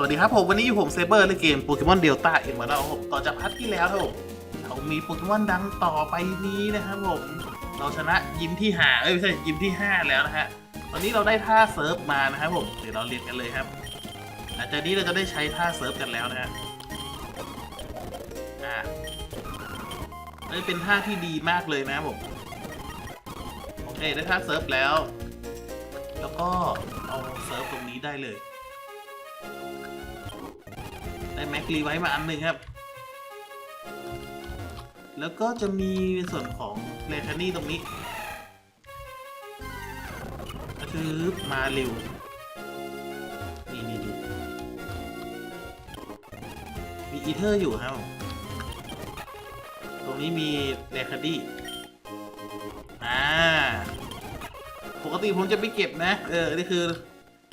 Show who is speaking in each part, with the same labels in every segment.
Speaker 1: สวัสดีครับผม วันนี้อยู่ผมเซเบอร์ในเกมโปเกมอนเดลต้าเอ็มมาแล้วผมต่อจากพัทที่แล้วครับผมเรามีโปเกมอนดังต่อไปนี้นะครับผม เราชนะยิมที่หาเอ้ยไม่ใช่ยิมที่ 5 แล้วนะฮะตอนนี้เราได้ท่าเซิร์ฟมานะครับผมเดี๋ยวเราเรียนกันเลยครับหลังจากนี้เราจะได้ใช้ท่าเซิร์ฟกันแล้วนะฮะอ่านี่เป็นท่าที่ดีมากเลยนะผมโอเคได้ท่าเซิร์ฟแล้ว แล้วก็เอาเซิร์ฟตรงนี้ได้เลย ได้แม็กรีไว้มาอันหนึ่งครับ แล้วก็จะมีในส่วนของเลคานี่ตรงนี้ก็คือมาเร็ว นี่นี่นี่มีอีเทอร์อยู่ครับ ตรงนี้มีเลคานี่อ่า ปกติผมจะไม่เก็บนะ เออ นี่คือ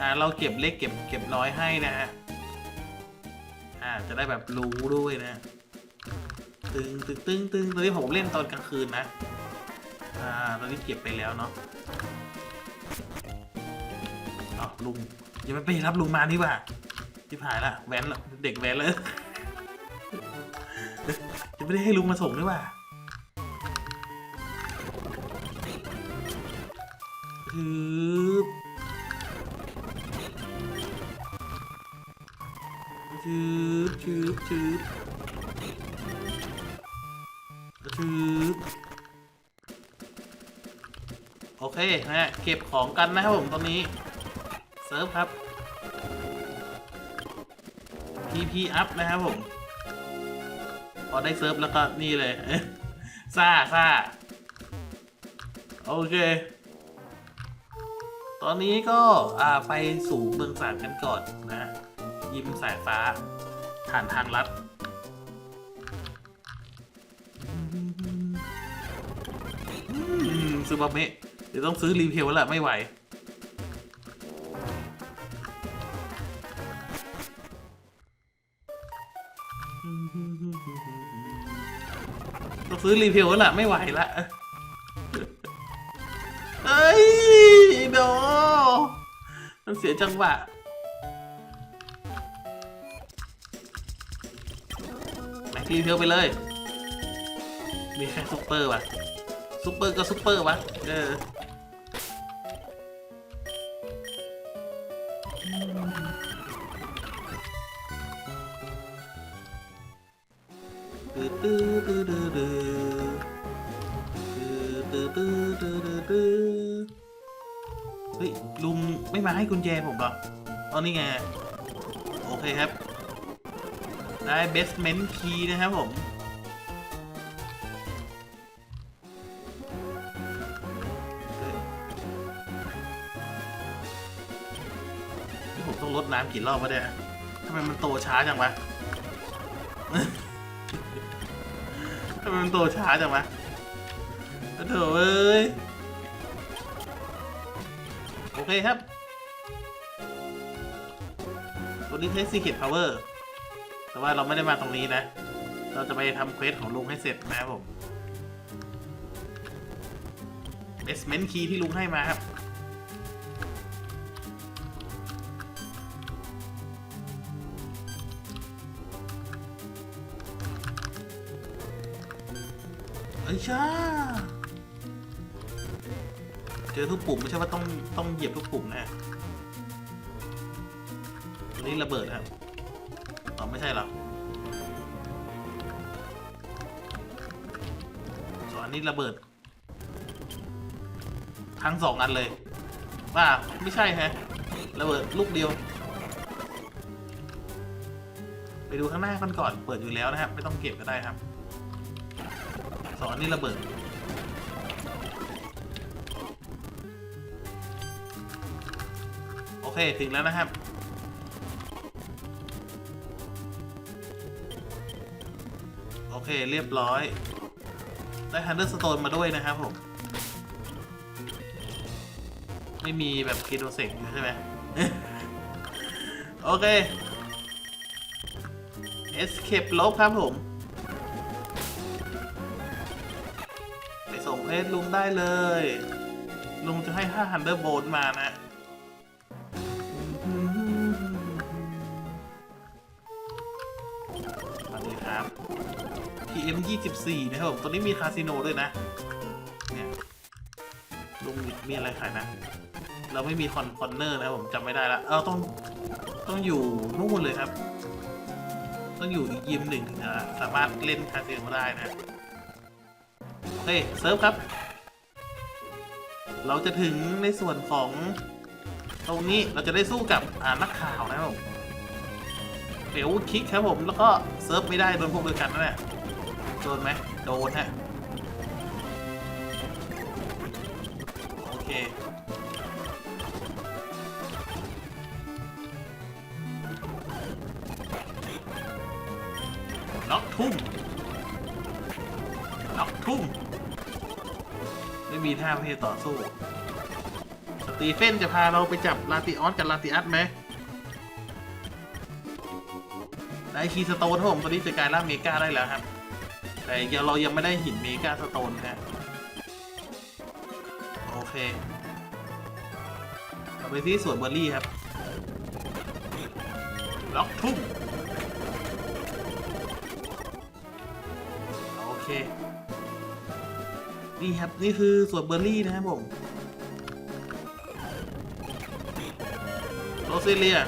Speaker 1: อ่าเราเก็บเล็กเก็บเก็บน้อยให้นะฮะอ่าจะได้แบบรู้ด้วยนะ ตึงตึงตึงตึงตอนนี้ผมเล่นตอนกลางคืนนะ อ่าตอนนี้เก็บไปแล้วเนาะอ๋อลุงยังไม่ไปรับลุงมานี่ว่าที่ผ่านละแว้นละเด็กแว้นเลยยังไม่ได้ให้ลุงมาส่งนี่ว่าคือ ชืบชืบโอเคนะเก็บของกันนะครับผมตอนนี้ เซิร์ฟครับ TP up นะครับผม พอได้เซิร์ฟแล้วก็นี่เลยซ่าซ่าโอเค ตอนนี้ก็อ่าไปสู่เมืองสารกันก่อนนะฮะยิมสายฟ้า ผ่านทางลัดอืมซูบาเมะเดี๋ยวต้องซื้อรีเพลแล้วแหละไม่ไหว ต้องซื้อรีเพลแล้วแหละไม่ไหวละเฮ้ยโดมันเสียจังหวะ รีเทลไปเลย มีแค่ซุปเปอร์วะซุปเปอร์ก็ซุปเปอร์วะ เออเฮ้ยลุงไม่มาให้กุญแจผมหรออ๋อนี้ไง โอเคครับ ได้เบสเมนต์คีย์นะครับผมนี่ผมต้องลดน้ำกี่รอบวะเนี่ยทำไมมันโตช้าจังวะทำไมมันโตช้าจังวะโอ้โถเอ้ย โอเคครับ ตัวนี้ใช้ Secret Power แต่ว่าเราไม่ได้มาตรงนี้นะ เราจะไปทำเควสของลุงให้เสร็จนะครับผม Basement Key ที่ลุงให้มาครับเอ้ยช่าเจอทุกปุ่มไม่ใช่ว่าต้องต้องเหยียบทุกปุ่มนะนนี้ระเบิดครับ ไม่ใช่หรอส่วนอันนี้ระเบิด ทั้งสองอันเลยว่าไม่ใช่ฮะระเบิดลูกเดียว ไปดูข้างหน้ากันก่อนเปิดอยู่แล้วนะครับ ไม่ต้องเก็บก็ได้ครับสองอันนี้ระเบิดโอเค ถึงแล้วนะครับ เคเรียบร้อย ได้ฮันเดอร์สโตนมาด้วยนะครับผม ไม่มีแบบคีโดเซกอยู่ใช่ไหมโอเค escape ลบครับผม ไปส่งเพจลุงได้เลย ลุงจะให้5 Thunderbolt มานะ 4นะครับผมตัวนี้มีคาสิโนด้วยนะเนี่ยลุงมีอะไรขายนะ เราไม่มีคอนคอนเนอร์นะครับผมจำไม่ได้ละเราต้องต้องอยู่นู่นเลยครับ ต้องอยู่อีกยิมหนึ่งนะสามารถเล่นคาสิโนได้นะโอเคเซิร์ฟครับ เราจะถึงในส่วนของตรงนี้เราจะได้สู้กับนักข่าวนะครับเฟลคิกครับผมแล้วก็เซิร์ฟไม่ได้โดนพวกเดียวกันนั่นแหละ โดนไหมโดนฮะ โอเค ล็อกทุ่มล็อกทุ่มไม่มีท่าให้ต่อสู้ สตีเฟนจะพาเราไปจับลาติออสกับลาติอัสไหมได้คีสโตนผมตอนนี้จะกลายร่างเมกาได้แล้วครับ แต่ยังเรายังไม่ได้หินเมกาสโตนนะโอเคเราไปที่สวนเบอร์รี่ครับ ล็อกทุ่มโอเค นี่ครับ นี่คือสวนเบอร์รี่นะครับผมโรเซเลีย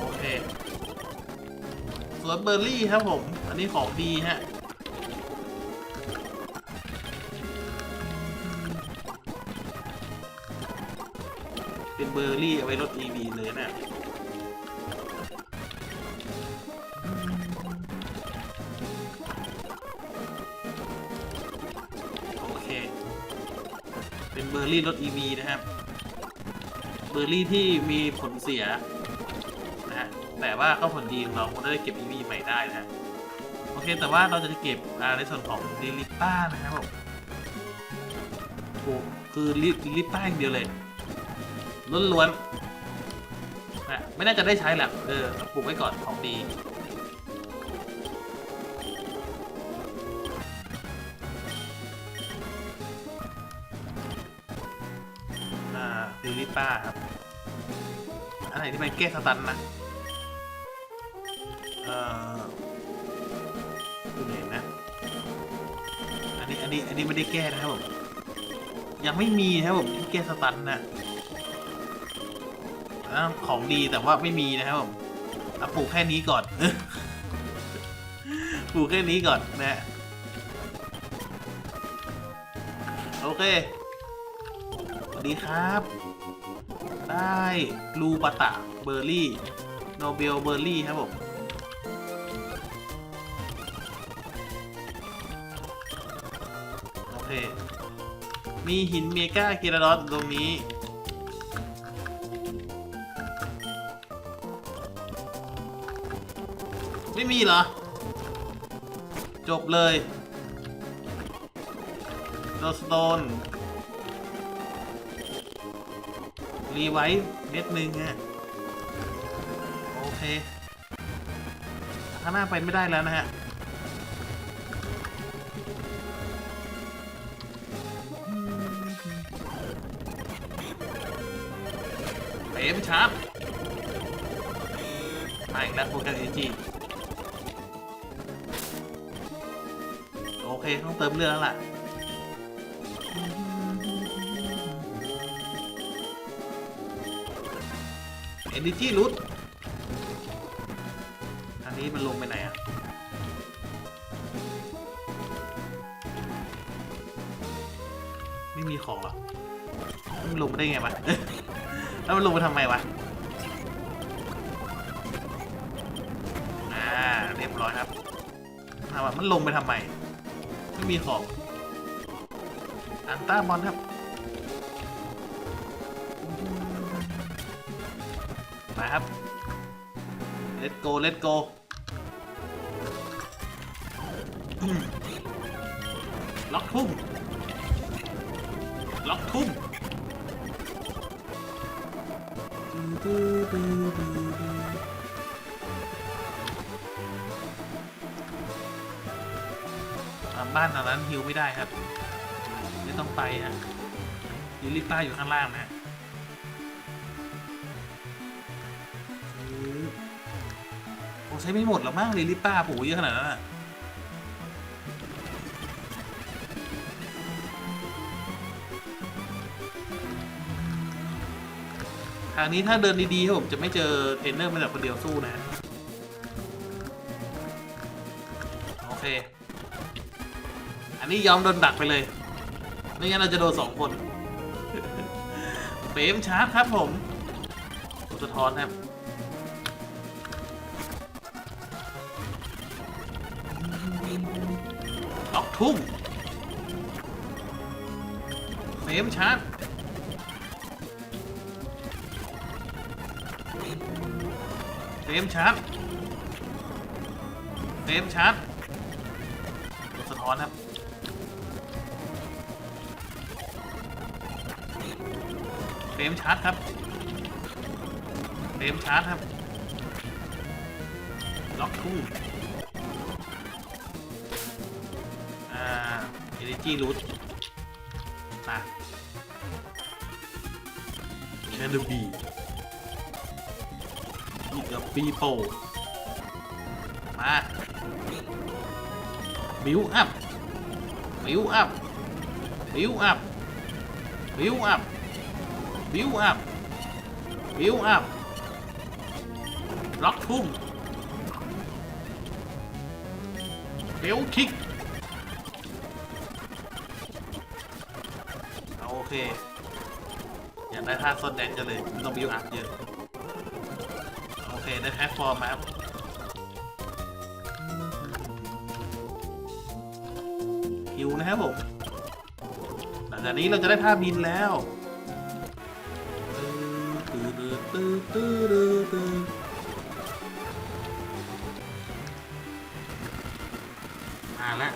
Speaker 1: โอเค วนเบอร์รี่ครับผม อันนี้ของดีฮะเป็นเบอร์รี่เอาไว้รถ EV เลยนะโอเค เป็นเบอร์รี่รถ EV นะครับ เบอร์รี่ที่มีผลเสียนะฮะแต่ว่าก็ผลดีของเราคงได้เก็บ EV ได้นะโอเคแต่ว่าเราจะเก็บอ่าในส่วนของลิลิป้านะครับผมโอ้คือลิลิป้าอย่างเดียวเลยล้วนๆนะไม่น่าจะได้ใช้แหละเออปลูกไว้ก่อนของดีลิลิป้าครับอันไหนที่มันแก้สตันนะ เอ่อดูไหนนะ อันนี้ อันนี้ อันนี้ไม่ได้แก้นะครับผม ยังไม่มีนะครับผมที่แก้สตันนะอ่าของดีแต่ว่าไม่มีนะครับผมเอาปลูกแค่นี้ก่อน ปลูกแค่นี้ก่อนนะฮะโอเค สวัสดีครับ ได้ลูปะตะเบอร์รี่ โนเบลเบอร์รี่ครับผม เค มีหินเมกาเกราดอสตรงนี้ ไม่มีเหรอ จบเลยโดสโตน รีไว้เม็ดหนึ่งอะโอเค ข้างหน้าไปไม่ได้แล้วนะฮะ เต็มชาร์ปมาอีกแล้วโปรแกรมเอจีโอเค ต้องเติมเรื่อแล้วล่ะเอ n น g y รุดอันนี้มันลงไปไหนอะไม่มีของหรอ มันลงไปได้ไงวะ แล้วมันลงไปทำไมวะ อ่า เรียบร้อยครับถามว่ามันลงไปทำไม ไม่มีของ อันต้าบอลครับ มาครับ let's go let's go อืมล็อกทุ่มล็อกทุ่ม อ่าบ้านหลันั้นฮิวไม่ได้ครับไม่ต้องไปฮะยูริป้าอยู่ข้างล่างนะฮะอืมใช้ไม่หมดหรอกมั้งลิลิป้าปูเยอะขนาดนั้นอะ ทางนี้ถ้าเดินดีๆครับผมจะไม่เจอเทรนเนอร์มาแต่คนเดียวสู้นะ โอเค อันนี้ยอมโดนดักไปเลย ไม่งั้นเราจะโดนสองคนเฟมชาร์จครับผมสะท้อนครับล็อกทุ่มเฟมชาร์จ เฟมชาร์จเฟมชาร์จสะท้อนครับเฟมชาร์จครับเฟมชาร์จครับล็อกทุ่มอ่า energy root มาแคนดูบี อีกกับปีโปมาบิวอัพบิวอัพบิวอัพบิวอัพบิวอัพบิวอัพล็อกทุ่มเบลคิกโอเค อยากได้ท่าซอนแดนจะเลย ไม่ต้องบิวอัพเยอะ ได้แพลตฟอร์มมาครับฮิวนะครับผมหลังจากนี้เราจะได้ท่าบินแล้วมาแล้ว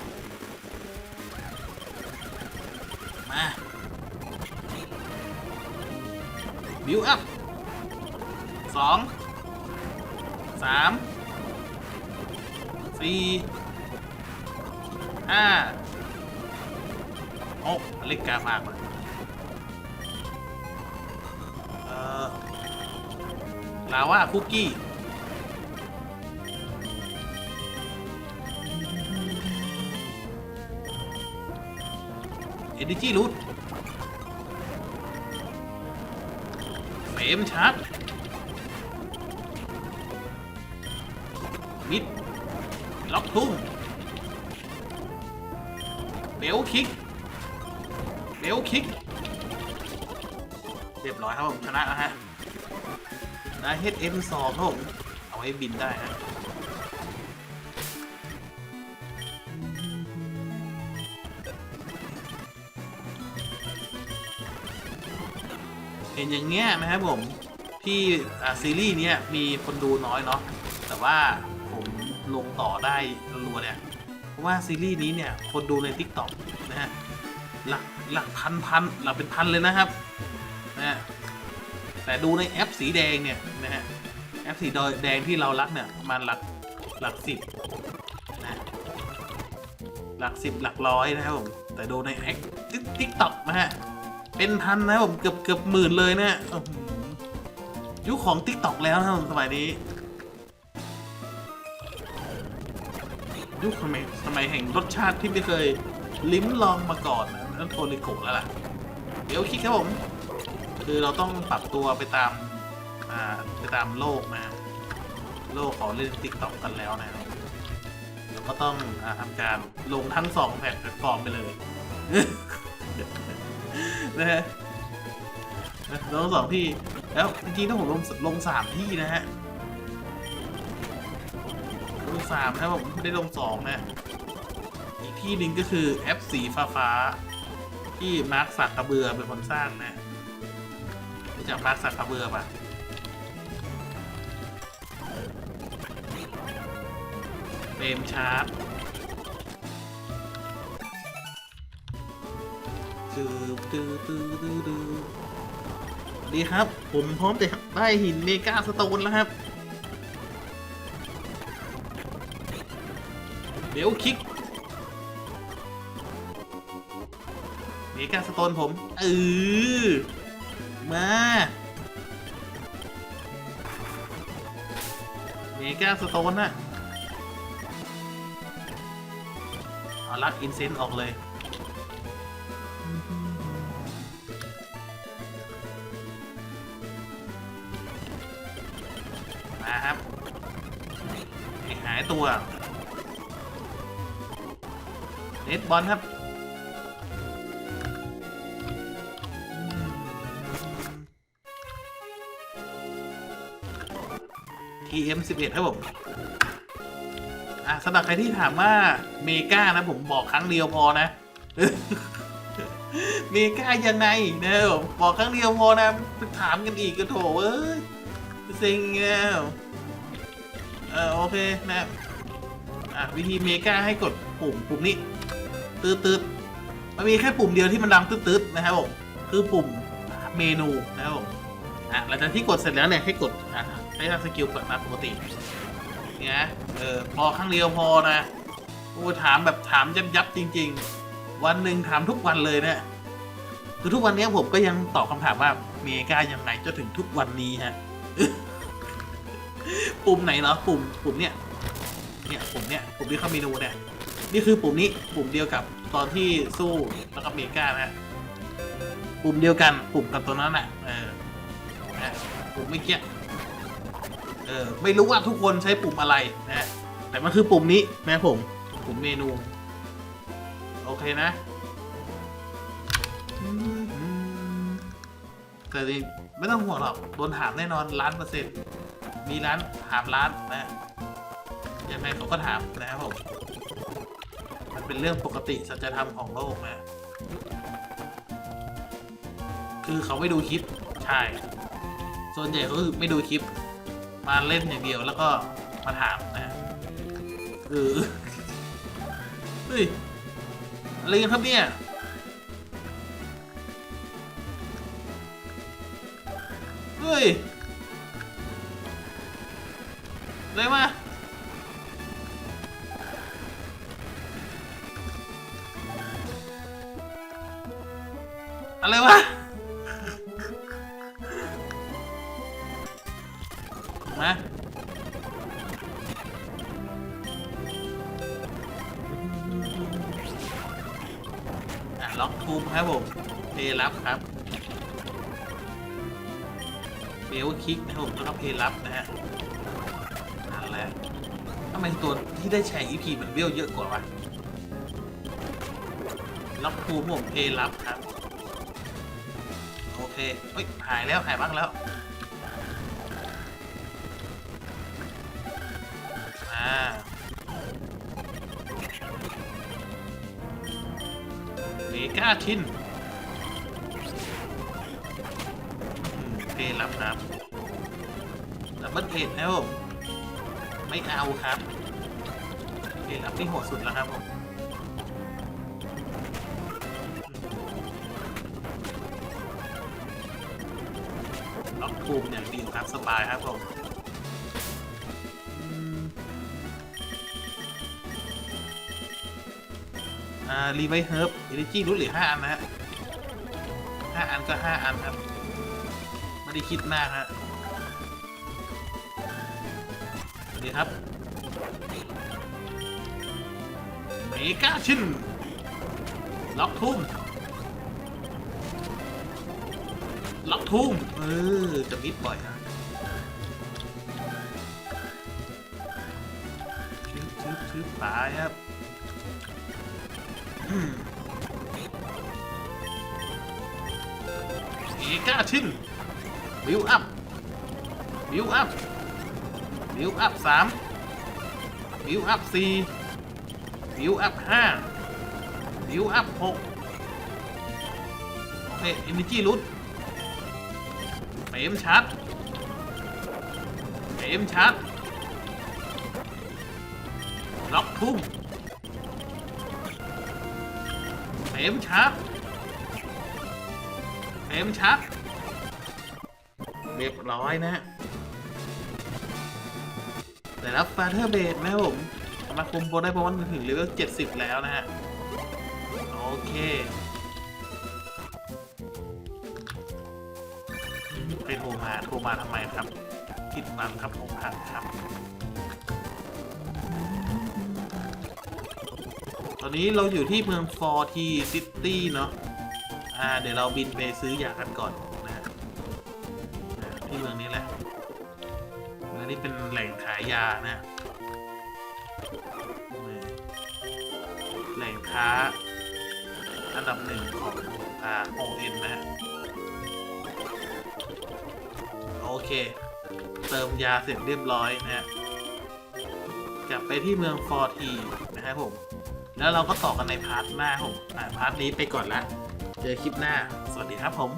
Speaker 1: มาบิวอัพ ลาว่าคุกกี้ เอดิจี้รูทเฟมชาร์จมิด ล็อกทุ่มเบลคิกเบลคิก เรียบร้อยครับผมชนะแล้วฮะ ได้ HM2 ครับผมเอาไว้บินได้ฮะเห็นอย่างเงี้ยนะครับผม ที่ซีรีส์เนี้ยมีคนดูน้อยเนาะแต่ว่าผมลงต่อได้รัวเนี่ย เพราะว่าซีรีส์นี้เนี่ย คนดูใน t ิ k t o k นะฮะหลักหลักพันพันหลักเป็นพันเลยนะครับ แต่ดูในแอปสีแดงเนี่ยนะฮะแอปสีแดงที่เรารักเนี่ยมาณหลักหลักสิบนะหลักสิบหลักร้อยนะครับผมแต่ดูในแอปทิกตอกนะฮะเป็นพันนะผมเกือบเกือบหมื่นเลยนะยุคของ t ิ k t o k แล้วนะผมสมัยนี้ ยุคสมัยสมัยแห่งรสชาติที่ไม่เคยลิ้มลองมาก่อนนะนั่นโทริโกะแล้วล่ะ เดี๋ยวคิดครับผม คือเราต้องปรับตัวไปตามอ่าไปตามโลกนะโลกของเล่น t ิ k t o k กันแล้วนะครับเราก็ต้องอทำการลงทั้งสองแพลตฟอร์มไปเลยนะฮะลงสองที่ แล้วจริงๆถ้าผมลงลงสามที่นะฮะลงสามนะผมไม่ได้ลงสองนะอีกที่หนึ่งก็คือแอปสีฟ้าฟ้าที่มาร์คสักกระเบือเป็นคนสร้างนะ รู้จักมาร์คสักกระเบือปะเฟรมชาร์ปตื้อตื้อตื้อตื้อตื้อดีครับ ผมพร้อมจะได้หินเมกาสโตนแล้วครับ เดี๋ยวคลิก เมกาสโตนผม เออ มาเมเมกาสโตนน่ะเอาลักอินเซนต์ออกเลยมาครับให้หายตัวเน็ตบอลครับ TM11 ครับผมอะสำหรับใครที่ถามว่าเมกานะผมบอกครั้งเดียวพอนะ เมกายังไงนะผมบอกครั้งเดียวพอนะถามกันอีกก็โถเอ้ยเซ็งแล้วเออโอเคนะอะวิธีเมกาให้กดปุ่มปุ่มนี้ตืดตืดมันมีแค่ปุ่มเดียวที่มันดังตืดตืดนะครับผมคือปุ่มเมนูนะครับผมอะหลังจากที่กดเสร็จแล้วเนี่ยให้กดอะ ให้ทำสกิลเปิดมาปกติเนี่ยเออพอครั้งเดียวพอนะโอ้ถามแบบถามยับยับจริง ๆ วันหนึ่งถามทุกวันเลยเนี่ยคือทุกวันนี้ผมก็ยังตอบคำถามว่าเมกายังไงจนถึงทุกวันนี้ฮะปุ่มไหนเหรอปุ่มปุ่มเนี่ยเนี่ยปุ่มเนี่ยปุ่มที่เข้าเมนูเนี่ยนี่คือปุ่มนี้ปุ่มเดียวกับตอนที่สู้แล้วก็เมกานะปุ่มเดียวกันปุ่มกับตัวนั้นแหละเออปุ่มไม่เกี้ย เออไม่รู้ว่าทุกคนใช้ปุ่มอะไรนะแต่มันคือปุ่มนี้นะผมปุ่มเมนู โอเคนะแต่ไม่ต้องห่วงหรอกโดนถามแน่นอนล้านเปอร์เซ็นต์มีร้านถามร้านนะยังไงเขาก็ถามนะครับผมมันเป็นเรื่องปกติสัจธรรมของโลกนะ คือเขาไม่ดูคลิป ใช่ ส่วนใหญ่ก็คือไม่ดูคลิป มาเล่นอย่างเดียวแล้วก็มาถามนะเออเฮ้ยอะไรกันครับเนี่ยเฮ้ยอะไรมาอะไรวะ นะครับผมแล้วก็เพย์รับนะฮะนั่นแหละทำไมตัวที่ได้แชร์ EP มันเบี้ยวเยอะกว่าวะล็อกทูมผมเพย์รับครับ โอเคเฮ้ยหายแล้ว หายบ้างแล้วอ่าเมกาชิน เผ็ดนะผมไม่เอาครับเพลรับที่โหดสุดแล้วครับผมล็อกภูมิอย่างเดียวครับสบายครับผมอ่ารีไวเฮิร์บเอเนจีรุ่นเหลือห้าอันนะฮะห้าอันก็ห้าอันครับ ไม่ได้คิดมากฮะ นี่ครับเมกาชินล็อกทุ่มล็อกทุ่มเออจะมิดบ่อยนะชึบชึบชึบตายครับอืมกาชินบิวอัพบิวอัพ บิวอัพสามบิวอัพสี่บิวอัพห้าบิวอัพหกโอเคเอเนจีรุดเฟรมชัดเฟรมชัดล็อกทุ่มเฟรมชัดเฟรมชัดเรียบร้อยนะฮะ แต่รับฟาเธอร์เบดไหมผมมาคุมโบได้เพราะว่ามันถึงเลเวล70 แล้วนะฮะ โอเคไปโทรมาโทรมาทำไมครับ คิดมันครับผมผ่าครับ ตอนนี้เราอยู่ที่เมืองฟอร์ทีซิตี้เนาะ อ่า เดี๋ยวเราบินไปซื้อยากันก่อน เป็นแหล่งขายยานะนี่แหล่งค้า อันดับหนึ่งของอ่าโอเอ็นนะฮะโอเค เติมยาเสร็จเรียบร้อยนะฮะกลับไปที่เมืองฟอร์ทีนะครับผม แล้วเราก็ต่อกันในพาร์ทหน้าผมอ่าพาร์ทนี้ไปก่อนละ เจอคลิปหน้า สวัสดีครับผม